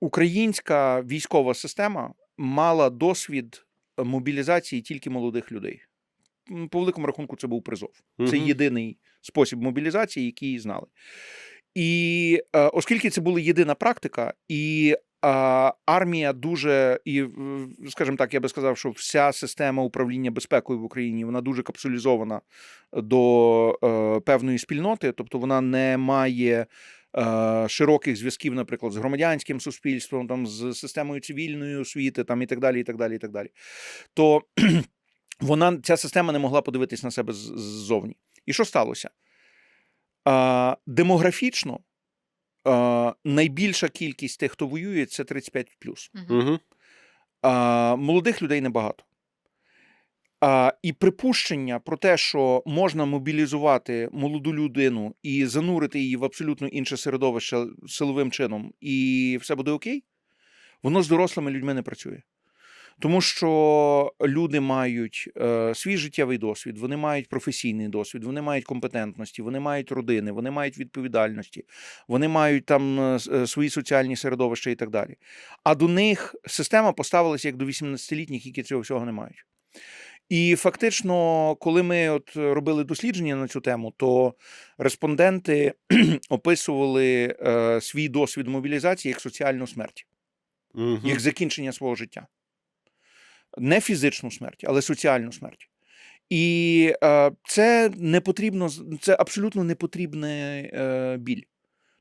українська військова система мала досвід мобілізації тільки молодих людей. По великому рахунку, це був призов. Це єдиний спосіб мобілізації, який знали. І е, оскільки це була єдина практика, і е, армія дуже, і, скажімо так, я би сказав, що вся система управління безпекою в Україні вона дуже капсулізована до е, певної спільноти, тобто вона не має. Е, Широких зв'язків, наприклад, з громадянським суспільством, там з системою цивільної освіти, там і так далі, і так далі, і так далі. То вона ця система не могла подивитись на себе ззовні. І що сталося? А, демографічно а, найбільша кількість тих, хто воює, це 35 Мгм. Мгм. а, молодих людей небагато. А, і припущення про те, що можна мобілізувати молоду людину і занурити її в абсолютно інше середовище силовим чином, і все буде окей, воно з дорослими людьми не працює. Тому що люди мають е, свій життєвий досвід, вони мають професійний досвід, вони мають компетентності, вони мають родини, вони мають відповідальності, вони мають там е, е, свої соціальні середовища і так далі. А до них система поставилася як до 18-літніх, які цього всього не мають. І фактично, коли ми от робили дослідження на цю тему, то респонденти описували е, свій досвід мобілізації як соціальну смерть Мгм. як закінчення свого життя. Не фізичну смерть, але соціальну смерть. І е, це не потрібно, це абсолютно не потрібний е, біль.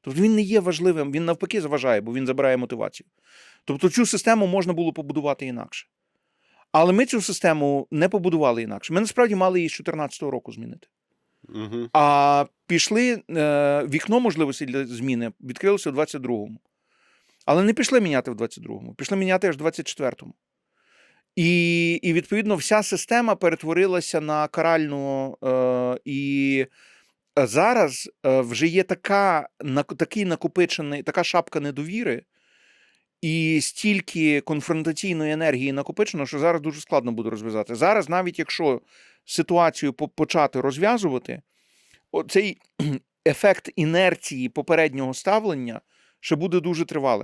Тобто він не є важливим, він навпаки заважає, бо він забирає мотивацію. Тобто цю систему можна було побудувати інакше. Але ми цю систему не побудували інакше. Ми насправді мали її з 2014 року змінити. Мгм. А пішли е, вікно можливостей для зміни відкрилося в 22-му. Але не пішли міняти в 22-му, пішли міняти аж в 24-му. І, і відповідно вся система перетворилася на каральну. Е, і зараз е, вже є така, нак- такий накопичений, така шапка недовіри. І стільки конфронтаційної енергії накопичено, що зараз дуже складно буде розв'язати. Зараз, навіть якщо ситуацію по- почати розв'язувати, оцей ефект інерції попереднього ставлення ще буде дуже тривалим.